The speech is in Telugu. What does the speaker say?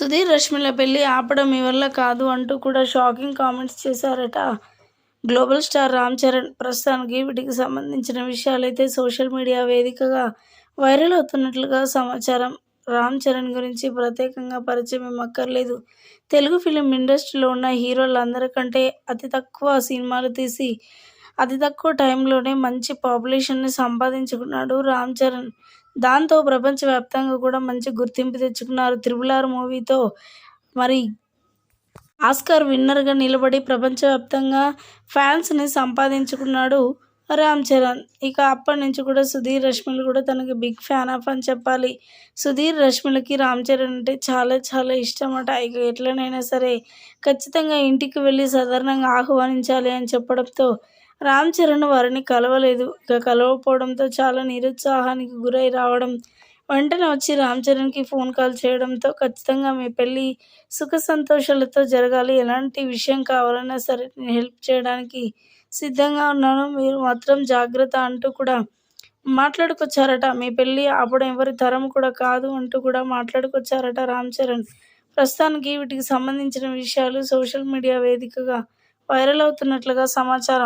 సుధీర్ రష్మిల పెళ్ళి ఆపడం మీ వల్ల కాదు అంటూ కూడా షాకింగ్ కామెంట్స్ చేశారట. గ్లోబల్ స్టార్ రామ్ చరణ్ ప్రస్తుతానికి వీటికి సంబంధించిన విషయాలైతే సోషల్ మీడియా వేదికగా వైరల్ అవుతున్నట్లుగా సమాచారం. రామ్ చరణ్ గురించి ప్రత్యేకంగా పరిచయం ఏమక్కర్లేదు. తెలుగు ఫిలిం ఇండస్ట్రీలో ఉన్న హీరోలందరికంటే అతి తక్కువ సినిమాలు తీసి అతి తక్కువ టైంలోనే మంచి పాపులేషన్ని సంపాదించుకున్నాడు రామ్ చరణ్. దాంతో ప్రపంచవ్యాప్తంగా కూడా మంచి గుర్తింపు తెచ్చుకున్నారు త్రిబుల్ ఆర్ మూవీతో. మరి ఆస్కార్ విన్నర్గా నిలబడి ప్రపంచవ్యాప్తంగా ఫ్యాన్స్ని సంపాదించుకున్నాడు రామ్ చరణ్. ఇక అప్పటి నుంచి కూడా సుధీర్ రష్మిలు కూడా తనకి బిగ్ ఫ్యాన్ ఆఫ్ అని చెప్పాలి. సుధీర్ రష్మిలకి రామ్ చరణ్ అంటే చాలా చాలా ఇష్టం అట ఇక ఎట్లనైనా సరే ఖచ్చితంగా ఇంటికి వెళ్ళి సాధారణంగా ఆహ్వానించాలి అని చెప్పడంతో రామ్ చరణ్ వారిని కలవలేదు. ఇక కలవకపోవడంతో చాలా నిరుత్సాహానికి గురై రావడం వెంటనే వచ్చి రామ్ చరణ్కి ఫోన్ కాల్ చేయడంతో ఖచ్చితంగా మీ పెళ్ళి సుఖ సంతోషాలతో జరగాలి. ఎలాంటి విషయం కావాలన్నా సరే నేను హెల్ప్ చేయడానికి సిద్ధంగా ఉన్నాను. మీరు మాత్రం జాగ్రత్త అంటూ కూడా మాట్లాడుకొచ్చారట. మీ పెళ్ళి అప్పుడు ఎవరి తరం కూడా కాదు అంటూ కూడా మాట్లాడుకొచ్చారట రామ్ చరణ్. ప్రస్తుతానికి వీటికి సంబంధించిన విషయాలు సోషల్ మీడియా వేదికగా వైరల్ అవుతున్నట్లుగా సమాచారం.